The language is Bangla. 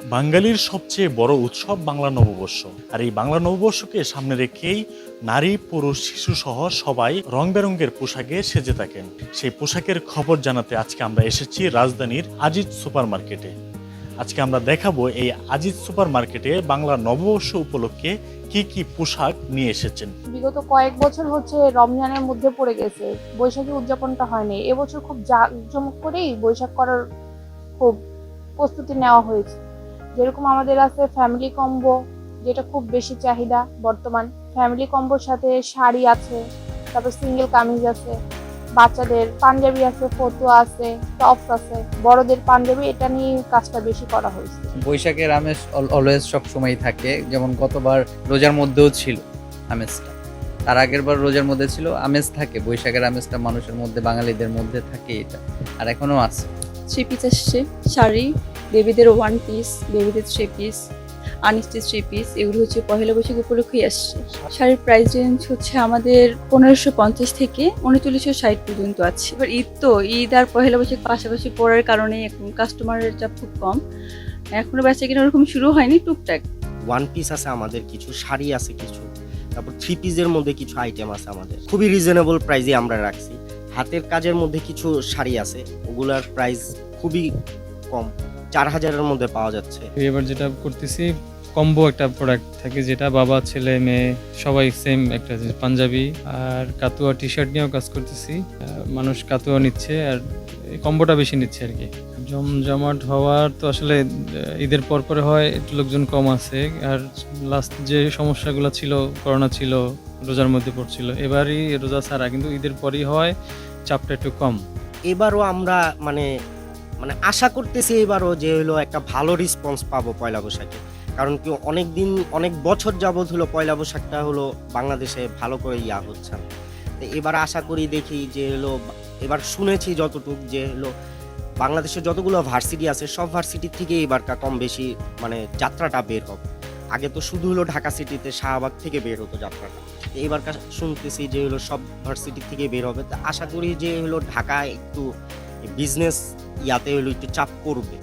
বাঙালির সবচেয়ে বড় উৎসব বাংলা নববর্ষ। আর এই বাংলা নববর্ষকে সামনে রেখেই নারী, পুরুষ, শিশু সহ সবাই রং বেরঙের পোশাকে সেজে থাকেন। সেই পোশাকের খবর জানাতে আজকে আমরা এসেছি রাজধানীর আজিজ সুপার মার্কেটে আজকে আমরা দেখাবো এই আজিজ সুপার মার্কেটে বাংলা নববর্ষ উপলক্ষে কি কি পোশাক নিয়ে এসেছেন। বিগত কয়েক বছর হচ্ছে রমজানের মধ্যে পড়ে গেছে। বৈশাখী উদযাপনটা হয়নি। এবছর খুব জাঁকজমক করেই বৈশাখ করার খুব প্রস্তুতি নেওয়া হয়েছে। যেরকম আমাদের আছে ফ্যামিলি কম্বো যেটা খুব বেশি চাহিদা বর্তমান। ফ্যামিলি কম্বোর সাথে শাড়ি আছে তারপর সিঙ্গেল কামিজ আছে বাচ্চাদের পাঞ্জাবি আছে ফতুয়া আছে টপস আছে। বড়দের পাঞ্জাবি এটা নিয়ে কাজটা বেশি করা হয়েছে। বৈশাখের আমেজ অলওয়েজ সব সময় থাকে যেমন গতবার রোজার মধ্যেও ছিল আমেজটা। তার আগের বার রোজার মধ্যে ছিল আমেজ থাকে। বৈশাখের আমেজটা মানুষের মধ্যে বাঙালিদের মধ্যে থাকে এটা। আর এখনও আছে। থ্রি পিস আসছে শাড়ি বেবিদের ওয়ান পিস বেবিদের three piece unstitch three piece এগুলো হচ্ছে পহেলা বৈশাখ উপলক্ষেই আসছে। শাড়ির প্রাইস রেঞ্জ হচ্ছে আমাদের পনেরোশো পঞ্চাশ থেকে উনচল্লিশশো ষাট পর্যন্ত আছে। এবার ঈদ তো, ঈদ আর পহেলা বৈশাখ পাশাপাশি পড়ার কারণে এখন কাস্টমারের চাপ খুব কম। এখনও বেচা কিনা ওরকম শুরু হয়নি টুকটাক। ওয়ান পিস আছে আমাদের কিছু, শাড়ি আছে কিছু, তারপর থ্রি পিসের মধ্যে কিছু আইটেম আছে আমাদের। খুবই রিজনেবল প্রাইসে আমরা রাখছি। হাতের কাজের মধ্যে কিছু শাড়ি আছে, ওগুলার প্রাইস খুবই কম চার হাজারের মধ্যে পাওয়া যাচ্ছে। এবার যেটা করতেছি কম্বো একটা প্রোডাক্ট থাকে যেটা বাবা ছেলে মেয়ে সবাই সেম একটা পাঞ্জাবি আর কাতুয়া টি শার্ট নিয়েও কাজ করতেছি। মানুষ কাতুয়া নিচ্ছে আর কম্বোটা বেশি নিচ্ছে আর কি। জমজমাট হওয়ার তো আসলে ঈদের পর পরে হয় একটু লোকজন কম আছে। আর লাস্ট যে সমস্যাগুলো ছিল করোনা ছিল রোজার মধ্যে পড়ছিল এবারই রোজা ছাড়া কিন্তু ঈদের পরই হয় চাপটা একটু কম। এবারও আমরা মানে মানে আশা করতেছি এবারও যে হলো একটা ভালো রেসপন্স পাবো পয়লা বৈশাখে। কারণ কি অনেক দিন, অনেক বছর যাবৎ হলো পয়লা বৈশাখটা হলো বাংলাদেশে ভালো করে ইয়া হচ্ছে তো এবার আশা করি দেখি যে হলো, এবার শুনেছি যতটুক যে হলো বাংলাদেশের যতগুলো ভার্সিটি আছে, সব ভার্সিটির থেকে এবারটা কম বেশি মানে যাত্রাটা বের হবে। আগে তো শুধু হলো ঢাকা সিটিতে শাহবাগ থেকে বের হতো যাত্রাটা। তো এবারকার শুনতেছি যে হলো সব ভার্সিটি থেকে বের হবে। তো আশা করি যে হলো ঢাকা একটু বিজনেস ইয়াতে হলো একটু চাপ করবে